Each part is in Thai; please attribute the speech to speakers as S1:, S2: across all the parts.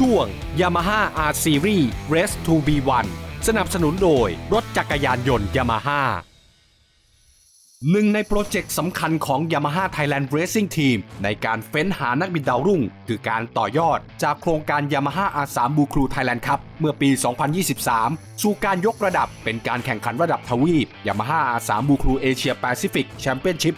S1: ช่วง Yamaha R Series Race to B1 สนับสนุนโดยรถจักรยานยนต์ Yamaha หนึ่งในโปรเจกต์สำคัญของ Yamaha Thailand Racing Team ในการเฟ้นหานักบินดาวรุ่ง คือการต่อยอดจากโครงการ Yamaha R3 Blue Crew Thailand Cup เมื่อปี 2023 สู่การยกระดับเป็นการแข่งขันระดับทวีป Yamaha R3 Blue Crew Asia Pacific Championship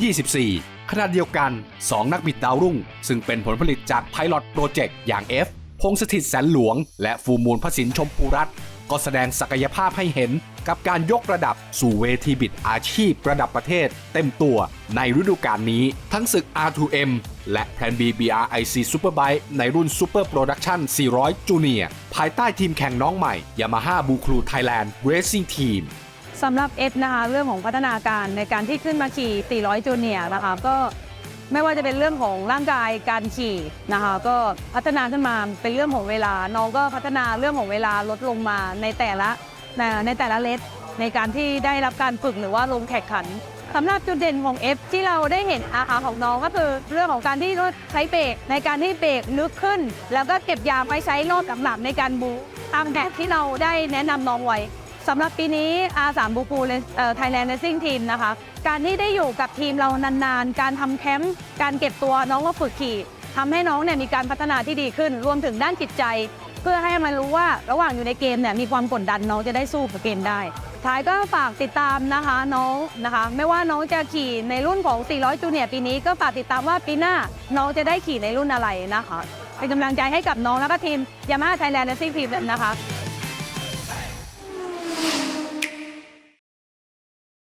S1: 2024 ขณะเดียวกัน 2 นักบินดาวรุ่ง ซึ่งเป็นผลผลิตจาก Pilot Project อย่าง F พงษ์สถิตแสนหลวง และฟูมูลพระสินชมพูรัตน์ก็แสดงศักยภาพให้เห็นกับการยกระดับสู่เวทีบิดอาชีพระดับประเทศ เต็มตัวในฤดูกาลนี้ ทั้งศึก R2M และ Plan B BRIC Superbike ในรุ่น Super Production 400 Junior ภายใต้ทีมแข่งน้องใหม่ Yamaha b u Crew Thailand Racing Team
S2: สำหรับเอฟนะคะเรื่องของพัฒนาการในการที่ขึ้นมาขี่400จูเนียร์นะคะก็ไม่ว่าจะเป็นเรื่องของร่างกายการขี่นะคะก็พัฒนาขึ้นมาเป็นเรื่องของเวลาน้องก็พัฒนาเรื่องของเวลาลดลงมาในแต่ละในแต่ละเลสในการที่ได้รับการฝึกหรือว่าลงแข่งขันสำหรับจุดเด่นของ F ที่เราได้เห็นอาหารของน้องก็คือเรื่องของการที่ใช้เบรกในการที่เบรกลึกขึ้น แล้วก็เก็บยางไว้ใช้รอบหลังๆในการบูตามแบบที่เราได้แนะนำน้องไว้ สำหรับปีนี้ R3 บูปูไทยแลนด์เรซิ่งทีมนะคะ การที่ได้อยู่กับทีมเรานานๆ การทำแคมป์การเก็บตัวน้องก็ฝึกขี่ทำให้น้องเนี่ยมีการพัฒนาที่ดีขึ้น รวมถึงด้านจิตใจ เพื่อให้มันรู้ว่าระหว่างอยู่ในเกมเนี่ยมีความกดดันน้องจะได้สู้กับเกมได้ท้ายก็ฝากติดตามนะคะน้องนะคะ ไม่ว่าน้องจะขี่ในรุ่นของ 400 จูเนียร์ปีนี้ก็ฝากติดตามว่าปีหน้าน้องจะได้ขี่ในรุ่นอะไรนะคะเป็นกำลังใจให้กับน้องแล้วก็ทีมยามาไทยแลนด์เรซิ่งทีมนะคะ